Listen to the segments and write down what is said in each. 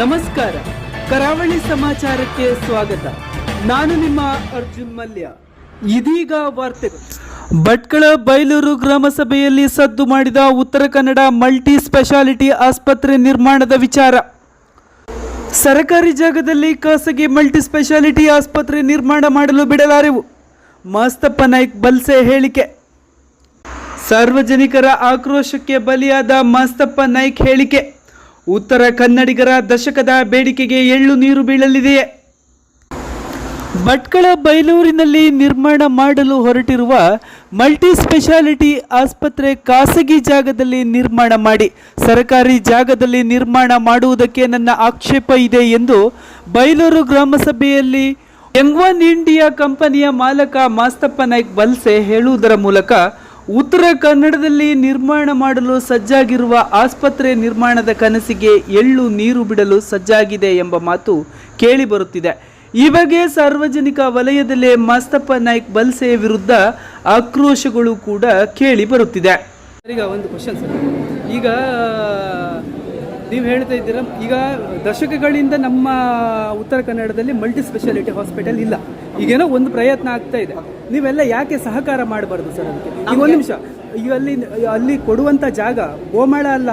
ನಮಸ್ಕಾರ. ಕರಾವಳಿ ಸಮಾಚಾರಕ್ಕೆ ಸ್ವಾಗತ. ನಾನು ನಿಮ್ಮ ಅರ್ಜುನ್ ಮಲ್ಯ. ಇದೀಗ ವಾರ್ತೆಗಳು ಭಟ್ಕಳ ಬೈಲೂರು ಗ್ರಾಮ ಸಭೆಯಲ್ಲಿ ಸದ್ದು ಮಾಡಿದ ಉತ್ತರ ಕನ್ನಡ ಮಲ್ಟಿ ಸ್ಪೆಷಾಲಿಟಿ ಆಸ್ಪತ್ರೆ ನಿರ್ಮಾಣದ ವಿಚಾರ. ಸರಕಾರಿ ಜಾಗದಲ್ಲಿ ಖಾಸಗಿ ಮಲ್ಟಿ ಸ್ಪೆಷಾಲಿಟಿ ಆಸ್ಪತ್ರೆ ನಿರ್ಮಾಣ ಮಾಡಲು ಬಿಡಲಾರೆವು. ಮಾಸ್ತಪ್ಪ ನಾಯ್ಕ್ ಬಲ್ಸೆ ಹೇಳಿಕೆ. ಸಾರ್ವಜನಿಕರ ಆಕ್ರೋಶಕ್ಕೆ ಬಲಿಯಾದ ಮಾಸ್ತಪ್ಪ ನಾಯ್ಕ್ ಹೇಳಿಕೆ. ಉತ್ತರ ಕನ್ನಡಿಗರ ದಶಕದ ಬೇಡಿಕೆಗೆ ಎಳ್ಳು ನೀರು ಬೀಳಲಿದೆ. ಭಟ್ಕಳ ಬೈಲೂರಿನಲ್ಲಿ ನಿರ್ಮಾಣ ಮಾಡಲು ಹೊರಟಿರುವ ಮಲ್ಟಿ ಸ್ಪೆಷಾಲಿಟಿ ಆಸ್ಪತ್ರೆ ಖಾಸಗಿ ಜಾಗದಲ್ಲಿ ನಿರ್ಮಾಣ ಮಾಡಿ, ಸರ್ಕಾರಿ ಜಾಗದಲ್ಲಿ ನಿರ್ಮಾಣ ಮಾಡುವುದಕ್ಕೆ ನನ್ನ ಆಕ್ಷೇಪ ಇದೆ ಎಂದು ಬೈಲೂರು ಗ್ರಾಮಸಭೆಯಲ್ಲಿ ಯಂಗ್ವನ್ ಇಂಡಿಯಾ ಕಂಪನಿಯ ಮಾಲಕ ಮಾಸ್ತಪ್ಪ ನಾಯ್ಕ್ ವಲ್ಸೆ ಹೇಳುವುದರ ಮೂಲಕ ಉತ್ತರ ಕನ್ನಡದಲ್ಲಿ ನಿರ್ಮಾಣ ಮಾಡಲು ಸಜ್ಜಾಗಿರುವ ಆಸ್ಪತ್ರೆ ನಿರ್ಮಾಣದ ಕನಸಿಗೆ ಎಳ್ಳು ನೀರು ಬಿಡಲು ಸಜ್ಜಾಗಿದೆ ಎಂಬ ಮಾತು ಕೇಳಿ ಬರುತ್ತಿದೆ ಈ ಬಗ್ಗೆ ಸಾರ್ವಜನಿಕ ವಲಯದಲ್ಲೇ ಮಾಸ್ತಪ್ಪ ನಾಯ್ಕ್ ಬಲ್ಸೆ ವಿರುದ್ಧ ಆಕ್ರೋಶಗಳು ಕೂಡ ಕೇಳಿ ಬರುತ್ತಿದೆ ಈಗ ಒಂದು ಕ್ವಶನ್ ಸರ್. ಈಗ ನೀವು ಹೇಳ್ತಾ ಇದ್ದೀರ ಈಗ ದಶಕಗಳಿಂದ ನಮ್ಮ ಉತ್ತರ ಕನ್ನಡದಲ್ಲಿ ಮಲ್ಟಿ ಸ್ಪೆಷಾಲಿಟಿ ಹಾಸ್ಪಿಟಲ್ ಇಲ್ಲ. ಈಗೇನೋ ಒಂದು ಪ್ರಯತ್ನ ಆಗ್ತಾ ಇದೆ. ನೀವೆಲ್ಲ ಯಾಕೆ ಸಹಕಾರ ಮಾಡಬಾರ್ದು ಸರ್ ಅದಕ್ಕೆ? ಈಗ ಒಂದು ನಿಮಿಷ. ಈಗ ಅಲ್ಲಿ ಅಲ್ಲಿ ಕೊಡುವಂಥ ಜಾಗ ಗೋಮಾಳ ಅಲ್ಲ.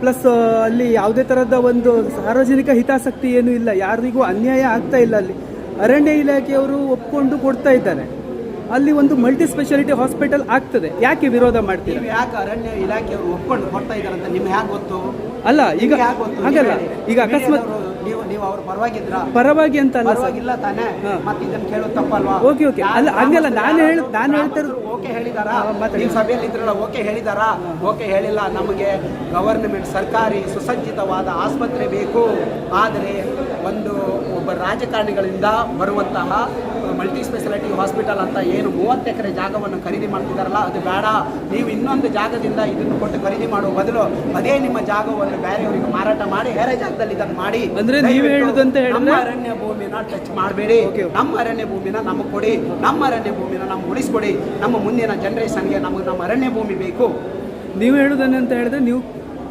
ಪ್ಲಸ್ ಅಲ್ಲಿ ಯಾವುದೇ ಥರದ ಒಂದು ಸಾರ್ವಜನಿಕ ಹಿತಾಸಕ್ತಿ ಏನೂ ಇಲ್ಲ. ಯಾರಿಗೂ ಅನ್ಯಾಯ ಆಗ್ತಾ ಇಲ್ಲ ಅಲ್ಲಿ. ಅರಣ್ಯ ಇಲಾಖೆಯವರು ಒಪ್ಕೊಂಡು ಕೊಡ್ತಾ ಇದ್ದಾರೆ. ಅಲ್ಲಿ ಒಂದು ಮಲ್ಟಿ ಸ್ಪೆಷಾಲಿಟಿ ಹಾಸ್ಪಿಟಲ್ ಆಗ್ತದೆ. ಯಾಕೆ ವಿರೋಧ ಮಾಡ್ತೀವಿ ಯಾಕೆ ಅರಣ್ಯ ಇಲಾಖೆಯವರು ಒಪ್ಕೊಂಡು ಕೊಡ್ತಾ ಇದಾರಂತ ನಿಮ್ಗೆ ಯಾಕೆ ಗೊತ್ತು? ಅಲ್ಲ ಈಗ ನಿಮ್ಗೆ ಯಾಕೆ ಗೊತ್ತು? ಹಾಗಲ್ಲ. ಈಗ ಅಕಸ್ಮಾತ್ ನೀವು ನೀವು ಅವ್ರ ಪರವಾಗಿದ್ರ? ಪರವಾಗಿ ಅಂತ ಅಲ್ಲ ಪರವಾಗಿಲ್ಲ ತಾನೇ. ಮತ್ತೆ ಇದನ್ನ ಕೇಳೋದು ತಪ್ಪಲ್ವಾ? Okay, okay. ಅಲ್ಲ, ಹಂಗಲ್ಲ, ನಾನು ಹೇಳು- ನಾನು ಹೇಳ್ತಾ ಓಕೆ ಹೇಳಿದಾರಾ. ನೀವು ಸಭೆಯಲ್ಲಿ ಇದ್ರಲ್ಲ ಓಕೆ ಹೇಳಿದಾರಾ? ಓಕೆ ಹೇಳಿಲ್ಲ. ನಮಗೆ ಗವರ್ನಮೆಂಟ್ ಸರ್ಕಾರಿ ಸುಸಜ್ಜಿತವಾದ ಆಸ್ಪತ್ರೆ ಬೇಕು. ಆದರೆ ಒಂದು ಒಬ್ಬ ರಾಜಕಾರಣಿಗಳಿಂದ ಬರುವಂತಹ ಮಲ್ಟಿ ಸ್ಪೆಷಾಲಿಟಿ ಹಾಸ್ಪಿಟಲ್ ಅಂತ ಏನು ಮೂವತ್ತು ಎಕರೆ ಜಾಗವನ್ನು ಖರೀದಿ ಮಾಡ್ತಿದ್ದಾರಲ್ಲ ಅದು ಬೇಡ. ನೀವು ಇನ್ನೊಂದು ಜಾಗದಿಂದ ಇದನ್ನು ಕೊಟ್ಟು ಖರೀದಿ ಮಾಡುವ ಬದಲು ಅದೇ ನಿಮ್ಮ ಜಾಗವನ್ನು ಬೇರೆಯವರಿಗೆ ಮಾರಾಟ ಮಾಡಿ ಬೇರೆ ಜಾಗದಲ್ಲಿ ಇದನ್ನು ಮಾಡಿ. ಅಂದ್ರೆ ನೀವು ಹೇಳುದಂತ ಹೇಳಿದ್ರೆ- ನಮ್ಮ ಅರಣ್ಯ ಭೂಮಿನ ಟಚ್ ಮಾಡಬೇಡಿ. ನಮ್ಮ ಅರಣ್ಯ ಭೂಮಿನ ನಮಗೆ ಕೊಡಿ. ನಮ್ಮ ಅರಣ್ಯ ಭೂಮಿನ ನಮ್ಗೆ ಉಳಿಸ್ಕೊಡಿ. ನಮ್ಮ ಮುಂದಿನ ಜನರೇಷನ್ಗೆ ನಮಗೆ ನಮ್ಮ ಅರಣ್ಯ ಭೂಮಿ ಬೇಕು. ನೀವು ಹೇಳುದನ್ನ ಅಂತ ಹೇಳಿದ್ರೆ ನೀವು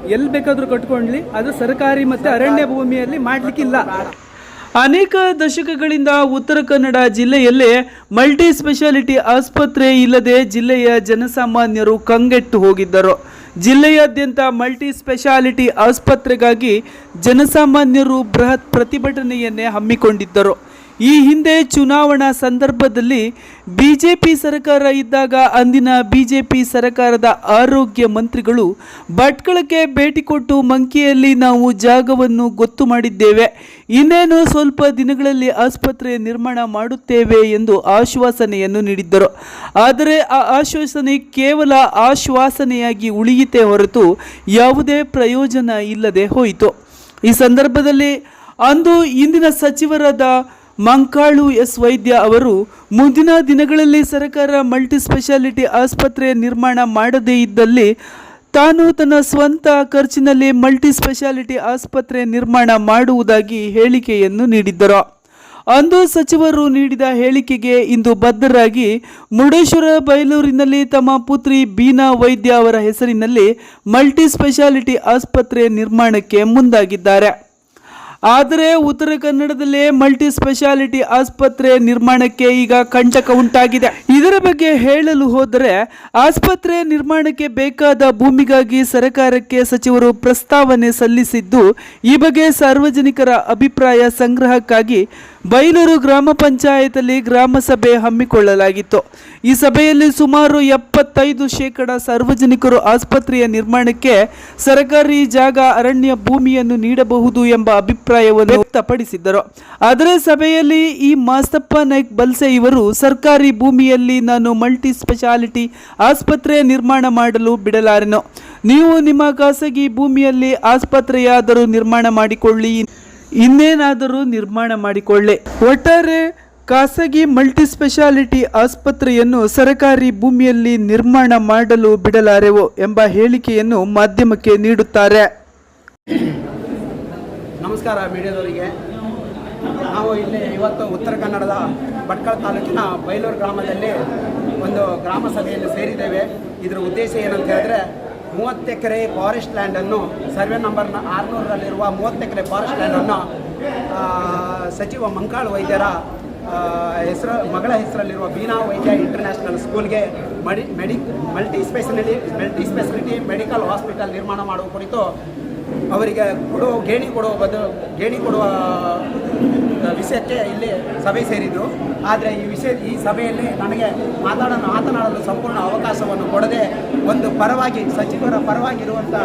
ಎಲ್ಲಿ ಬೇಕಾದ್ರೂ ಕಟ್ಕೊಂಡ್ಲಿ ಅದು ಸರ್ಕಾರಿ ಮತ್ತೆ ಅರಣ್ಯ ಭೂಮಿಯಲ್ಲಿ ಮಾಡ್ಲಿಕ್ಕಿಲ್ಲ. ಅನೇಕ ದಶಕಗಳಿಂದ ಉತ್ತರ ಕನ್ನಡ ಜಿಲ್ಲೆಯಲ್ಲೇ ಮಲ್ಟಿ ಸ್ಪೆಷಾಲಿಟಿ ಆಸ್ಪತ್ರೆ ಇಲ್ಲದೆ ಜಿಲ್ಲೆಯ ಜನಸಾಮಾನ್ಯರು ಕಂಗೆಟ್ಟು ಹೋಗಿದ್ದರು. ಜಿಲ್ಲೆಯಾದ್ಯಂತ ಮಲ್ಟಿ ಸ್ಪೆಷಾಲಿಟಿ ಆಸ್ಪತ್ರೆಗಾಗಿ ಜನಸಾಮಾನ್ಯರು ಬೃಹತ್ ಪ್ರತಿಭಟನೆಯನ್ನೇ ಹಮ್ಮಿಕೊಂಡಿದ್ದರು. ಈ ಹಿಂದೆ ಚುನಾವಣಾ ಸಂದರ್ಭದಲ್ಲಿ ಬಿಜೆಪಿ ಸರ್ಕಾರ ಇದ್ದಾಗ ಅಂದಿನ ಬಿಜೆಪಿ ಸರ್ಕಾರದ ಆರೋಗ್ಯ ಮಂತ್ರಿಗಳು ಭಟ್ಕಳಕ್ಕೆ ಭೇಟಿ ಕೊಟ್ಟು ಮಂಕಿಯಲ್ಲಿ ನಾವು ಜಾಗವನ್ನು ಗೊತ್ತು ಮಾಡಿದ್ದೇವೆ. ಇನ್ನೇನು ಸ್ವಲ್ಪ ದಿನಗಳಲ್ಲಿ ಆಸ್ಪತ್ರೆ ನಿರ್ಮಾಣ ಮಾಡುತ್ತೇವೆ ಎಂದು ಆಶ್ವಾಸನೆಯನ್ನು ನೀಡಿದ್ದರು. ಆದರೆ ಆ ಆಶ್ವಾಸನೆ ಕೇವಲ ಆಶ್ವಾಸನೆಯಾಗಿ ಉಳಿಯಿತೇ ಹೊರತು ಯಾವುದೇ ಪ್ರಯೋಜನ ಇಲ್ಲದೆ ಹೋಯಿತು. ಈ ಸಂದರ್ಭದಲ್ಲಿ ಅಂದು ಇಂದಿನ ಸಚಿವರಾದ ಮಂಕಾಳು ಎಸ್ ವೈದ್ಯ ಅವರು, ಮುಂದಿನ ದಿನಗಳಲ್ಲಿ ಸರ್ಕಾರ ಮಲ್ಟಿಸ್ಪೆಷಾಲಿಟಿ ಆಸ್ಪತ್ರೆ ನಿರ್ಮಾಣ ಮಾಡದೇ ಇದ್ದಲ್ಲಿ ತಾನು ತನ್ನ ಸ್ವಂತ ಖರ್ಚಿನಲ್ಲಿ ಮಲ್ಟಿಸ್ಪೆಷಾಲಿಟಿ ಆಸ್ಪತ್ರೆ ನಿರ್ಮಾಣ ಮಾಡುವುದಾಗಿ ಹೇಳಿಕೆಯನ್ನು ನೀಡಿದ್ದರು. ಅಂದು ಸಚಿವರು ನೀಡಿದ ಹೇಳಿಕೆಗೆ ಇಂದು ಬದ್ಧರಾಗಿ ಮುರುಡೇಶ್ವರ ಬೈಲೂರಿನಲ್ಲಿ ತಮ್ಮ ಪುತ್ರಿ ಬೀನಾ ವೈದ್ಯ ಅವರ ಹೆಸರಿನಲ್ಲಿ ಮಲ್ಟಿಸ್ಪೆಷಾಲಿಟಿ ಆಸ್ಪತ್ರೆ ನಿರ್ಮಾಣಕ್ಕೆ ಮುಂದಾಗಿದ್ದಾರೆ. ಆದರೆ ಉತ್ತರ ಕನ್ನಡದಲ್ಲೇ ಮಲ್ಟಿ ಸ್ಪೆಷಾಲಿಟಿ ಆಸ್ಪತ್ರೆ ನಿರ್ಮಾಣಕ್ಕೆ ಈಗ ಕಂಟಕ ಉಂಟಾಗಿದೆ. ಇದರ ಬಗ್ಗೆ ಹೇಳಲು ಹೋದರೆ ಆಸ್ಪತ್ರೆ ನಿರ್ಮಾಣಕ್ಕೆ ಬೇಕಾದ ಭೂಮಿಗಾಗಿ ಸರ್ಕಾರಕ್ಕೆ ಸಚಿವರು ಪ್ರಸ್ತಾವನೆ ಸಲ್ಲಿಸಿದ್ದು, ಈ ಬಗ್ಗೆ ಸಾರ್ವಜನಿಕರ ಅಭಿಪ್ರಾಯ ಸಂಗ್ರಹಕ್ಕಾಗಿ ಬೈಲೂರು ಗ್ರಾಮ ಪಂಚಾಯತಲ್ಲಿ ಗ್ರಾಮ ಸಭೆ ಹಮ್ಮಿಕೊಳ್ಳಲಾಗಿತ್ತು. ಈ ಸಭೆಯಲ್ಲಿ ಸುಮಾರು ಎಪ್ಪತ್ತೈದು ಶೇಕಡ ಸಾರ್ವಜನಿಕರು ಆಸ್ಪತ್ರೆಯ ನಿರ್ಮಾಣಕ್ಕೆ ಸರ್ಕಾರಿ ಜಾಗ ಅರಣ್ಯ ಭೂಮಿಯನ್ನು ನೀಡಬಹುದು ಎಂಬ ಅಭಿಪ್ರಾಯವನ್ನು ವ್ಯಕ್ತಪಡಿಸಿದ್ದರು. ಆದರೆ ಸಭೆಯಲ್ಲಿ ಈ ಮಾಸ್ತಪ್ಪ ನಾಯ್ಕ್ ಬಲ್ಸೆ ಇವರು, ಸರ್ಕಾರಿ ಭೂಮಿಯಲ್ಲಿ ನಾನು ಮಲ್ಟಿ ಸ್ಪೆಷಾಲಿಟಿ ಆಸ್ಪತ್ರೆ ನಿರ್ಮಾಣ ಮಾಡಲು ಬಿಡಲಾರೆನು. ನೀವು ನಿಮ್ಮ ಖಾಸಗಿ ಭೂಮಿಯಲ್ಲಿ ಆಸ್ಪತ್ರೆಯಾದರೂ ನಿರ್ಮಾಣ ಮಾಡಿಕೊಳ್ಳಿ ಇನ್ನೇನಾದರೂ ನಿರ್ಮಾಣ ಮಾಡಿಕೊಳ್ಳೆ. ಒಟ್ಟಾರೆ ಖಾಸಗಿ ಮಲ್ಟಿ ಸ್ಪೆಷಾಲಿಟಿ ಆಸ್ಪತ್ರೆಯನ್ನು ಸರಕಾರಿ ಭೂಮಿಯಲ್ಲಿ ನಿರ್ಮಾಣ ಮಾಡಲು ಬಿಡಲಾರೆವು ಎಂಬ ಹೇಳಿಕೆಯನ್ನು ಮಾಧ್ಯಮಕ್ಕೆ ನೀಡುತ್ತಾರೆ. ನಮಸ್ಕಾರ ಮೀಡಿಯಾದವರಿಗೆ. ನಾವು ಇಲ್ಲಿ ಇವತ್ತು ಉತ್ತರ ಕನ್ನಡದ ಭಟ್ಕಳ ತಾಲೂಕಿನ ಬೈಲೂರು ಗ್ರಾಮದಲ್ಲಿ ಒಂದು ಗ್ರಾಮ ಸಭೆಯಲ್ಲಿ ಸೇರಿದ್ದೇವೆ. ಇದರ ಉದ್ದೇಶ ಏನಂತ ಹೇಳಿದ್ರೆ ಮೂವತ್ತು ಎಕರೆ ಫಾರೆಸ್ಟ್ ಲ್ಯಾಂಡನ್ನು ಸರ್ವೆ ನಂಬರ್ ಆರುನೂರಲ್ಲಿರುವ ಮೂವತ್ತು ಎಕರೆ ಫಾರೆಸ್ಟ್ ಲ್ಯಾಂಡನ್ನು ಸಚಿವ ಮಂಕಾಳು ವೈದ್ಯರ ಹೆಸರು, ಮಗಳ ಹೆಸರಲ್ಲಿರುವ ಬೀನಾ ವೈದ್ಯ ಇಂಟರ್ನ್ಯಾಷನಲ್ ಸ್ಕೂಲ್ಗೆ ಮಡಿ, ಮೆಡಿ multi speciality multi speciality medical hospital ನಿರ್ಮಾಣ ಮಾಡುವ ಕುರಿತು ಅವರಿಗೆ ಕೊಡುವ ಗೇಣಿ ಕೊಡುವ ಬದಲು, ಗೇಣಿ ಕೊಡುವ ವಿಷಯಕ್ಕೆ ಇಲ್ಲಿ ಸಭೆ ಸೇರಿದರು. ಆದರೆ ಈ ವಿಷಯ, ಈ ಸಭೆಯಲ್ಲಿ ನನಗೆ ಮಾತಾಡಲು, ಮಾತನಾಡಲು ಸಂಪೂರ್ಣ ಅವಕಾಶವನ್ನು ಕೊಡದೆ ಒಂದು ಪರವಾಗಿ, ಸಚಿವರ ಪರವಾಗಿರುವಂಥ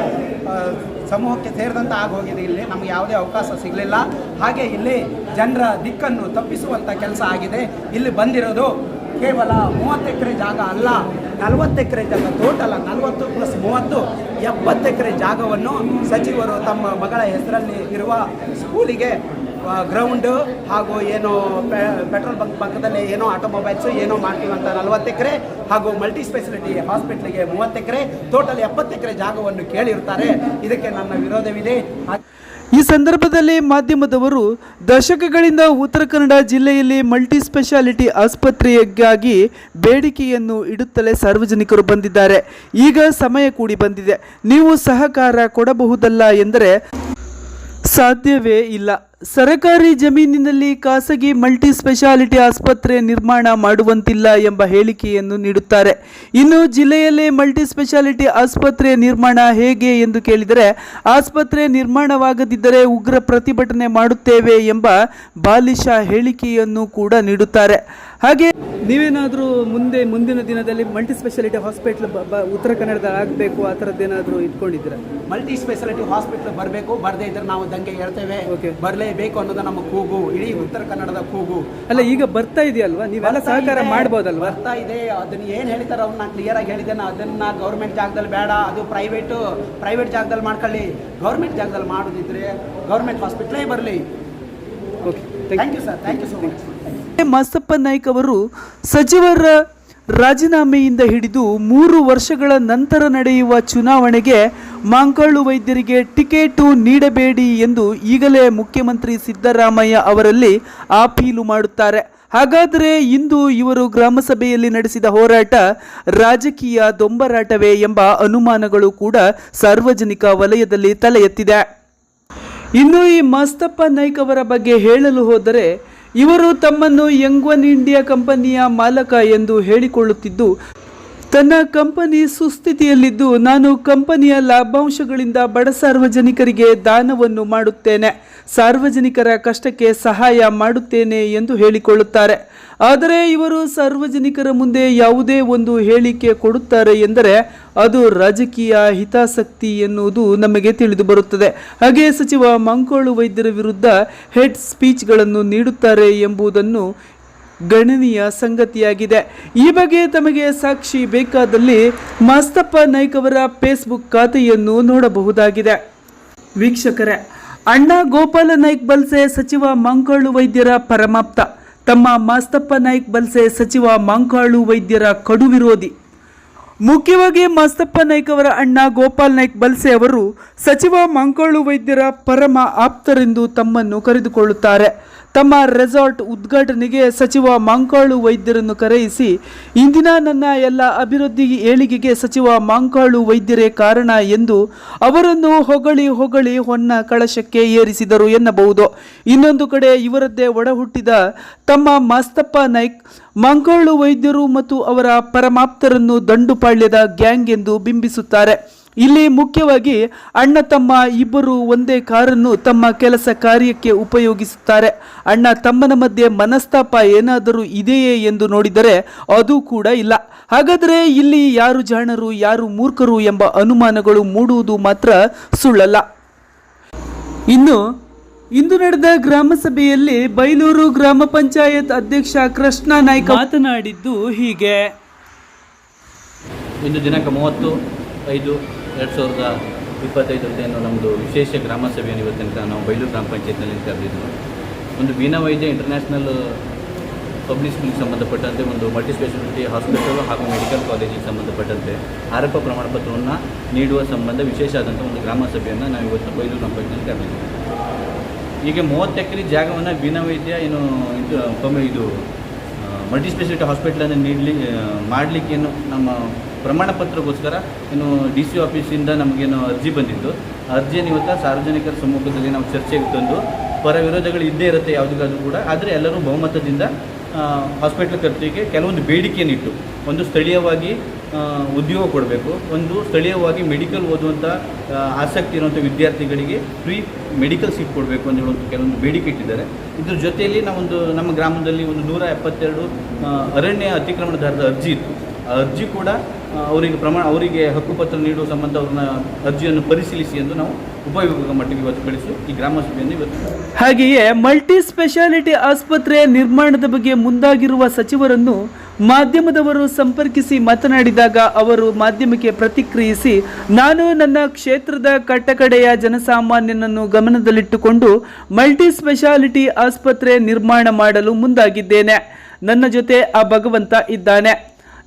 ಸಮೂಹಕ್ಕೆ ಸೇರಿದಂತ ಆಗೋಗಿದೆ ಇಲ್ಲಿ ನಮಗೆ ಯಾವುದೇ ಅವಕಾಶ ಸಿಗಲಿಲ್ಲ. ಹಾಗೆ ಇಲ್ಲಿ ಜನರ ದಿಕ್ಕನ್ನು ತಪ್ಪಿಸುವಂಥ ಕೆಲಸ ಆಗಿದೆ. ಇಲ್ಲಿ ಬಂದಿರೋದು ಕೇವಲ ಮೂವತ್ತು ಎಕರೆ ಜಾಗ ಅಲ್ಲ, ನಲವತ್ತು ಎಕರೆ ಜಾಗ ಟೋಟಲ್ ನಲವತ್ತು ಪ್ಲಸ್ ಮೂವತ್ತು, ಎಪ್ಪತ್ತು ಎಕರೆ ಜಾಗವನ್ನು ಸಚಿವರು ತಮ್ಮ ಮಗಳ ಹೆಸರಲ್ಲಿ ಇರುವ ಸ್ಕೂಲಿಗೆ ಗ್ರೌಂಡು ಹಾಗೂ ಏನು ಪೆಟ್ರೋಲ್ ಬಂಕ್ ಪಕ್ಕದಲ್ಲಿ ಏನೋ ಆಟೋಮೊಬೈಲ್ಸು ಏನೋ ಮಾಡ್ತೀವಂತ ನಲವತ್ತು ಎಕರೆ ಹಾಗೂ ಮಲ್ಟಿ ಸ್ಪೆಷಾಲಿಟಿ ಹಾಸ್ಪಿಟ್ಲಿಗೆ ಮೂವತ್ತು ಎಕರೆ ಟೋಟಲ್ ಎಪ್ಪತ್ತು ಎಕರೆ ಜಾಗವನ್ನು ಕೇಳಿರ್ತಾರೆ. ಇದಕ್ಕೆ ನನ್ನ ವಿರೋಧವಿದೆ. ಈ ಸಂದರ್ಭದಲ್ಲಿ ಮಾಧ್ಯಮದವರು ದಶಕಗಳಿಂದ ಉತ್ತರ ಕನ್ನಡ ಜಿಲ್ಲೆಯಲ್ಲಿ ಮಲ್ಟಿ ಸ್ಪೆಷಾಲಿಟಿ ಆಸ್ಪತ್ರೆಗಾಗಿ ಬೇಡಿಕೆಯನ್ನು ಇಡುತ್ತಲೇ ಸಾರ್ವಜನಿಕರು ಬಂದಿದ್ದಾರೆ. ಈಗ ಸಮಯ ಕೂಡಿ ಬಂದಿದೆ. ನೀವು ಸಹಕಾರ ಕೊಡಬಹುದಲ್ಲ ಎಂದರೆ ಸಾಧ್ಯವೇ ಇಲ್ಲ. ಸರಕಾರಿ ಜಮೀನಿನಲ್ಲಿ ಖಾಸಗಿ ಮಲ್ಟಿ ಸ್ಪೆಷಾಲಿಟಿ ಆಸ್ಪತ್ರೆ ನಿರ್ಮಾಣ ಮಾಡುವಂತಿಲ್ಲ ಎಂಬ ಹೇಳಿಕೆಯನ್ನು ನೀಡುತ್ತಾರೆ. ಇನ್ನು ಜಿಲ್ಲೆಯಲ್ಲೇ ಮಲ್ಟಿ ಸ್ಪೆಷಾಲಿಟಿ ಆಸ್ಪತ್ರೆ ನಿರ್ಮಾಣ ಹೇಗೆ ಎಂದು ಕೇಳಿದರೆ, ಆಸ್ಪತ್ರೆ ನಿರ್ಮಾಣವಾಗದಿದ್ದರೆ ಉಗ್ರ ಪ್ರತಿಭಟನೆ ಮಾಡುತ್ತೇವೆ ಎಂಬ ಬಾಲಿಶ ಹೇಳಿಕೆಯನ್ನು ಕೂಡ ನೀಡುತ್ತಾರೆ. ಹಾಗೆ ನೀವೇನಾದರೂ ಮುಂದೆ ಮುಂದಿನ ದಿನದಲ್ಲಿ ಮಲ್ಟಿ ಸ್ಪೆಷಾಲಿಟಿ ಹಾಸ್ಪಿಟ್ಲ್ ಉತ್ತರ ಕನ್ನಡದ ಆಗಬೇಕು ಆ ಥರದ್ದೇನಾದರೂ ಇಟ್ಕೊಂಡಿದ್ದೀರಾ? ಮಲ್ಟಿ ಸ್ಪೆಷಾಲಿಟಿ ಹಾಸ್ಪಿಟ್ಲ್ ಬರಬೇಕು ಬರದೇ ಇದ್ರೆ ನಾವು ದಂಗೆ ಹೇಳ್ತೇವೆ. ಓಕೆ ಬರಲೇಬೇಕು ಅನ್ನೋದು ನಮ್ಮ ಕೂಗು ಇಡೀ ಉತ್ತರ ಕನ್ನಡದ ಕೂಗು. ಅಲ್ಲ ಈಗ ಬರ್ತಾ ಇದೆಯಲ್ವಾ? ನೀವೆಲ್ಲ ಸಹಕಾರ ಮಾಡ್ಬೋದಲ್ವ ಮಾಡ್ಬೋದಲ್ವಾ? ಬರ್ತಾ ಇದೆ. ಅದನ್ನ ಏನು ಹೇಳ್ತಾರೆ ಅವ್ರು ನಾನು ಕ್ಲಿಯರ್ ಆಗಿ ಹೇಳಿದ್ದೇನೆ. ಅದನ್ನ ಗೌರ್ಮೆಂಟ್ ಜಾಗದಲ್ಲಿ ಬೇಡ. ಅದು ಪ್ರೈವೇಟು ಪ್ರೈವೇಟ್ ಜಾಗದಲ್ಲಿ ಮಾಡ್ಕೊಳ್ಳಿ. ಗೌರ್ಮೆಂಟ್ ಜಾಗದಲ್ಲಿ ಮಾಡೋದಿದ್ರೆ ಗೌರ್ಮೆಂಟ್ ಹಾಸ್ಪಿಟ್ಲೇ ಬರಲಿ. Okay thank you sir thank you so much Mastappa Naik ಅವರು ಸಚಿವರ ರಾಜೀನಾಮೆಯಿಂದ ಹಿಡಿದು ಮೂರು ವರ್ಷಗಳ ನಂತರ ನಡೆಯುವ ಚುನಾವಣೆಗೆ ಮಾಂಕಾಳು ವೈದ್ಯರಿಗೆ ಟಿಕೆಟು ನೀಡಬೇಡಿ ಎಂದು ಈಗಲೇ ಮುಖ್ಯಮಂತ್ರಿ ಸಿದ್ದರಾಮಯ್ಯ ಅವರಲ್ಲಿ ಅಪೀಲು ಮಾಡುತ್ತಾರೆ. ಹಾಗಾದರೆ ಇಂದು ಇವರು ಗ್ರಾಮಸಭೆಯಲ್ಲಿ ನಡೆಸಿದ ಹೋರಾಟ ರಾಜಕೀಯ ದೊಂಬರಾಟವೇ ಎಂಬ ಅನುಮಾನಗಳು ಕೂಡ ಸಾರ್ವಜನಿಕ ವಲಯದಲ್ಲಿ ತಲೆ ಎತ್ತಿದೆ. ಇನ್ನು ಈ ಮಸ್ತಪ್ಪ ನಾಯ್ಕ ಅವರ ಬಗ್ಗೆ ಹೇಳಲು ಹೋದರೆ ಇವರು ತಮ್ಮನ್ನು ಯಂಗ್ ಒನ್ ಇಂಡಿಯಾ ಕಂಪನಿಯ ಮಾಲಕ ಎಂದು ಹೇಳಿಕೊಳ್ಳುತ್ತಿದ್ದು ತನ್ನ ಕಂಪನಿ ಸುಸ್ಥಿತಿಯಲ್ಲಿದ್ದು ನಾನು ಕಂಪನಿಯ ಲಾಭಾಂಶಗಳಿಂದ ಬಡ ಸಾರ್ವಜನಿಕರಿಗೆ ದಾನವನ್ನು ಮಾಡುತ್ತೇನೆ. ಸಾರ್ವಜನಿಕರ ಕಷ್ಟಕ್ಕೆ ಸಹಾಯ ಮಾಡುತ್ತೇನೆ ಎಂದು ಹೇಳಿಕೊಳ್ಳುತ್ತಾರೆ. ಆದರೆ ಇವರು ಸಾರ್ವಜನಿಕರ ಮುಂದೆ ಯಾವುದೇ ಒಂದು ಹೇಳಿಕೆ ಕೊಡುತ್ತಾರೆ ಎಂದರೆ ಅದು ರಾಜಕೀಯ ಹಿತಾಸಕ್ತಿ ಎನ್ನುವುದು ನಮಗೆ ತಿಳಿದು ಬರುತ್ತದೆ. ಹಾಗೆ ಸಚಿವ ಮಂಕೋಳು ವೈದ್ಯರ ವಿರುದ್ಧ ಹೆಡ್ ಸ್ಪೀಚ್ಗಳನ್ನು ನೀಡುತ್ತಾರೆ ಎಂಬುದನ್ನು ಗಣನೀಯ ಸಂಗತಿಯಾಗಿದೆ. ಈ ಬಗ್ಗೆ ತಮಗೆ ಸಾಕ್ಷಿ ಬೇಕಾದಲ್ಲಿ ಮಾಸ್ತಪ್ಪ ನಾಯ್ಕ ಅವರ ಫೇಸ್ಬುಕ್ ಖಾತೆಯನ್ನು ನೋಡಬಹುದಾಗಿದೆ. ವೀಕ್ಷಕರೇ, ಅಣ್ಣ ಗೋಪಾಲ ನಾಯ್ಕ್ ಬಲ್ಸೆ ಸಚಿವ ಮಂಕಾಳು ವೈದ್ಯರ ಪರಮಾಪ್ತ. ತಮ್ಮ ಮಾಸ್ತಪ್ಪ ನಾಯ್ಕ್ ಬಲ್ಸೆ ಸಚಿವ ಮಂಕಾಳು ವೈದ್ಯರ ಕಡು ವಿರೋಧಿ. ಮುಖ್ಯವಾಗಿ ಮಾಸ್ತಪ್ಪ ನಾಯ್ಕ ಅವರ ಅಣ್ಣ ಗೋಪಾಲ್ ನಾಯ್ಕ್ ಬಲ್ಸೆ ಅವರು ಸಚಿವ ಮಂಕಾಳು ವೈದ್ಯರ ಪರಮ ಆಪ್ತರೆಂದು ತಮ್ಮನ್ನು ಕರೆದುಕೊಳ್ಳುತ್ತಾರೆ. ತಮ್ಮ ರೆಸಾರ್ಟ್ ಉದ್ಘಾಟನೆಗೆ ಸಚಿವ ಮಾಂಕಾಳು ವೈದ್ಯರನ್ನು ಕರೆಯಿಸಿ, ಇಂದಿನ ನನ್ನ ಎಲ್ಲ ಅಭಿವೃದ್ಧಿ ಏಳಿಗೆಗೆ ಸಚಿವ ಮಾಂಕಾಳು ವೈದ್ಯರೇ ಕಾರಣ ಎಂದು ಅವರನ್ನು ಹೊಗಳಿ ಹೊಗಳಿ ಹೊನ್ನ ಕಳಶಕ್ಕೆ ಏರಿಸಿದರು ಎನ್ನಬಹುದು. ಇನ್ನೊಂದು ಕಡೆ ಇವರದ್ದೇ ಒಡಹುಟ್ಟಿದ ತಮ್ಮ ಮಾಸ್ತಪ್ಪ ನಾಯ್ಕ್, ಮಾಂಕಾಳು ವೈದ್ಯರು ಮತ್ತು ಅವರ ಪರಮಾಪ್ತರನ್ನು ದಂಡುಪಾಳ್ಯದ ಗ್ಯಾಂಗ್ ಎಂದು ಬಿಂಬಿಸುತ್ತಾರೆ. ಇಲ್ಲಿ ಮುಖ್ಯವಾಗಿ ಅಣ್ಣ ತಮ್ಮ ಇಬ್ಬರು ಒಂದೇ ಕಾರನ್ನು ತಮ್ಮ ಕೆಲಸ ಕಾರ್ಯಕ್ಕೆ ಉಪಯೋಗಿಸುತ್ತಾರೆ. ಅಣ್ಣ ತಮ್ಮನ ಮಧ್ಯೆ ಮನಸ್ತಾಪ ಏನಾದರೂ ಇದೆಯೇ ಎಂದು ನೋಡಿದರೆ ಅದು ಕೂಡ ಇಲ್ಲ. ಹಾಗಾದರೆ ಇಲ್ಲಿ ಯಾರು ಜಾಣರು ಯಾರು ಮೂರ್ಖರು ಎಂಬ ಅನುಮಾನಗಳು ಮೂಡುವುದು ಮಾತ್ರ ಸುಳ್ಳಲ್ಲ. ಇನ್ನು ಇಂದು ನಡೆದ ಗ್ರಾಮ ಸಭೆಯಲ್ಲಿ ಬೈಲೂರು ಗ್ರಾಮ ಪಂಚಾಯತ್ ಅಧ್ಯಕ್ಷ ಕೃಷ್ಣ ನಾಯ್ಕ ಮಾತನಾಡಿದ್ದು ಹೀಗೆ. ಇಂದು ದಿನಾಂಕ ಮೂವತ್ತು ಐದು ಎರಡು ಸಾವಿರದ ಇಪ್ಪತ್ತೈದರದ್ದೇನು ನಮ್ಮದು ವಿಶೇಷ ಗ್ರಾಮ ಸಭೆಯನ್ನು ಇವತ್ತಿನ ನಾವು ಬೈಲೂರು ಗ್ರಾಮ ಪಂಚಾಯತ್ನಲ್ಲಿ ಕರೆದಿದ್ದು ಒಂದು ಬೀನಾ ವೈದ್ಯ ಇಂಟರ್ನ್ಯಾಷನಲ್ ಪಬ್ಲಿಷಿಂಗ್ ಸಂಬಂಧಪಟ್ಟಂತೆ, ಒಂದು ಮಲ್ಟಿ ಸ್ಪೆಷಾಲಿಟಿ ಹಾಸ್ಪಿಟಲ್ ಹಾಗೂ ಮೆಡಿಕಲ್ ಕಾಲೇಜಿಗೆ ಸಂಬಂಧಪಟ್ಟಂತೆ ಆರೋಪ ಪ್ರಮಾಣಪತ್ರವನ್ನು ನೀಡುವ ಸಂಬಂಧ ವಿಶೇಷ ಆದಂಥ ಒಂದು ಗ್ರಾಮ ಸಭೆಯನ್ನು ನಾವು ಇವತ್ತು ಬೈಲೂರು ಗ್ರಾಮ ಪಂಚಾಯತ್ನಲ್ಲಿ ಕರೆದಿದ್ದೀವಿ ಈಗ ಮೂವತ್ತು ಎಕರೆ ಜಾಗವನ್ನು ವೀಣಾ ವೈದ್ಯ ಏನು ಇದು ಇದು ಮಲ್ಟಿ ಸ್ಪೆಷಾಲಿಟಿ ಹಾಸ್ಪಿಟ್ಲನ್ನು ನೀಡಲಿ ಮಾಡಲಿಕ್ಕೇನು ನಮ್ಮ ಪ್ರಮಾಣ ಪತ್ರಕ್ಕೋಸ್ಕರ ಏನು ಡಿ ಸಿ ಆಫೀಸಿಂದ ನಮಗೇನು ಅರ್ಜಿ ಆ ಅರ್ಜಿಯನ್ನು ಇವತ್ತು ಸಾರ್ವಜನಿಕರ ಸಮ್ಮುಖದಲ್ಲಿ ನಾವು ಚರ್ಚೆಗೆ ತಂದು ಪರ ವಿರೋಧಗಳು ಇದ್ದೇ ಇರುತ್ತೆ ಯಾವುದಕ್ಕಾದರೂ ಕೂಡ, ಆದರೆ ಎಲ್ಲರೂ ಬಹುಮತದಿಂದ ಹಾಸ್ಪಿಟ್ಲ್ ಖರ್ಚಿಗೆ ಕೆಲವೊಂದು ಬೇಡಿಕೆಯನ್ನಿಟ್ಟು ಒಂದು ಸ್ಥಳೀಯವಾಗಿ ಉದ್ಯೋಗ ಕೊಡಬೇಕು, ಒಂದು ಸ್ಥಳೀಯವಾಗಿ ಮೆಡಿಕಲ್ ಓದುವಂಥ ಆಸಕ್ತಿ ಇರುವಂಥ ವಿದ್ಯಾರ್ಥಿಗಳಿಗೆ ಫ್ರೀ ಮೆಡಿಕಲ್ ಸೀಟ್ ಕೊಡಬೇಕು ಅಂತ ಹೇಳುವಂಥ ಕೆಲವೊಂದು ಬೇಡಿಕೆ ಇಟ್ಟಿದ್ದಾರೆ. ಇದ್ರ ಜೊತೆಯಲ್ಲಿ ನಾವೊಂದು, ನಮ್ಮ ಗ್ರಾಮದಲ್ಲಿ ಒಂದು ನೂರ ಎಪ್ಪತ್ತೆರಡು ಅರಣ್ಯ ಅತಿಕ್ರಮಣದಾರರ ಅರ್ಜಿ ಇತ್ತು. ಆ ಅರ್ಜಿ ಕೂಡ ಅವರಿಗೆ ಪ್ರಮಾಣ, ಅವರಿಗೆ ಹಕ್ಕುಪತ್ರ ನೀಡುವ ಸಂಬಂಧ ಅವ್ರನ್ನ ಅರ್ಜಿಯನ್ನು ಪರಿಶೀಲಿಸಿ ಎಂದು ನಾವು ಉಪವಿಭಾಗ ಮಟ್ಟಿಗೆ ಇವತ್ತು ಕಳಿಸಿ, ಈ ಗ್ರಾಮ ಇವತ್ತು ಹಾಗೆಯೇ ಮಲ್ಟಿ ಸ್ಪೆಷಾಲಿಟಿ ಆಸ್ಪತ್ರೆ ನಿರ್ಮಾಣದ ಬಗ್ಗೆ ಮುಂದಾಗಿರುವ ಸಚಿವರನ್ನು ಮಾಧ್ಯಮದವರು ಸಂಪರ್ಕಿಸಿ ಮಾತನಾಡಿದಾಗ ಅವರು ಮಾಧ್ಯಮಕ್ಕೆ ಪ್ರತಿಕ್ರಿಯಿಸಿ, ನಾನು ನನ್ನ ಕ್ಷೇತ್ರದ ಕಟ್ಟಕಡೆಯ ಜನಸಾಮಾನ್ಯನನ್ನು ಗಮನದಲ್ಲಿಟ್ಟುಕೊಂಡು ಮಲ್ಟಿ ಸ್ಪೆಷಾಲಿಟಿ ಆಸ್ಪತ್ರೆ ನಿರ್ಮಾಣ ಮಾಡಲು ಮುಂದಾಗಿದ್ದೇನೆ. ನನ್ನ ಜೊತೆ ಆ ಭಗವಂತ ಇದ್ದಾನೆ.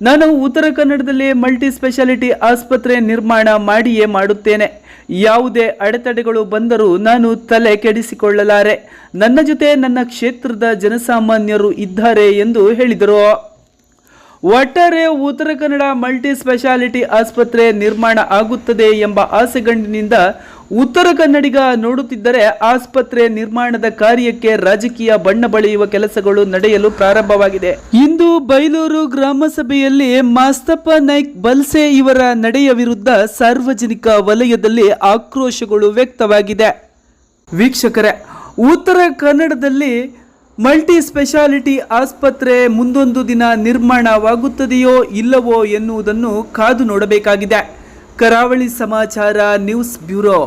ನಾನು ಉತ್ತರ ಕನ್ನಡದಲ್ಲಿ ಮಲ್ಟಿ ಸ್ಪೆಷಾಲಿಟಿ ಆಸ್ಪತ್ರೆ ನಿರ್ಮಾಣ ಮಾಡಿಯೇ ಮಾಡುತ್ತೇನೆ. ಯಾವುದೇ ಅಡೆತಡೆಗಳು ಬಂದರೂ ನಾನು ತಲೆ ಕೆಡಿಸಿಕೊಳ್ಳಲಾರೆ. ನನ್ನ ಜೊತೆ ನನ್ನ ಕ್ಷೇತ್ರದ ಜನಸಾಮಾನ್ಯರು ಇದ್ದಾರೆ ಎಂದು ಹೇಳಿದರು. ಒಟ್ಟಾರೆ ಉತ್ತರ ಕನ್ನಡ ಮಲ್ಟಿ ಸ್ಪೆಷಾಲಿಟಿ ಆಸ್ಪತ್ರೆ ನಿರ್ಮಾಣ ಆಗುತ್ತದೆ ಎಂಬ ಆಸೆಗಂಡಿನಿಂದ ಉತ್ತರ ಕನ್ನಡಿಗ ನೋಡುತ್ತಿದ್ದರೆ ಆಸ್ಪತ್ರೆ ನಿರ್ಮಾಣದ ಕಾರ್ಯಕ್ಕೆ ರಾಜಕೀಯ ಬಣ್ಣ ಬಳಿಯುವ ಕೆಲಸಗಳು ನಡೆಯಲು ಪ್ರಾರಂಭವಾಗಿದೆ. ಇಂದು ಬೈಲೂರು ಗ್ರಾಮಸಭೆಯಲ್ಲಿ ಮಾಸ್ತಪ್ಪ ನಾಯ್ಕ್ ಬಲ್ಸೆ ಇವರ ನಡೆಯ ವಿರುದ್ಧ ಸಾರ್ವಜನಿಕ ವಲಯದಲ್ಲಿ ಆಕ್ರೋಶಗಳು ವ್ಯಕ್ತವಾಗಿದೆ. ವೀಕ್ಷಕರೇ, ಉತ್ತರ ಕನ್ನಡದಲ್ಲಿ ಮಲ್ಟಿ ಸ್ಪೆಷಾಲಿಟಿ ಆಸ್ಪತ್ರೆ ಮುಂದೊಂದು ದಿನ ನಿರ್ಮಾಣವಾಗುತ್ತದೆಯೋ ಇಲ್ಲವೋ ಎನ್ನುವುದನ್ನು ಕಾದು ನೋಡಬೇಕಾಗಿದೆ. ಕರಾವಳಿ ಸಮಾಚಾರ ನ್ಯೂಸ್ ಬ್ಯೂರೋ.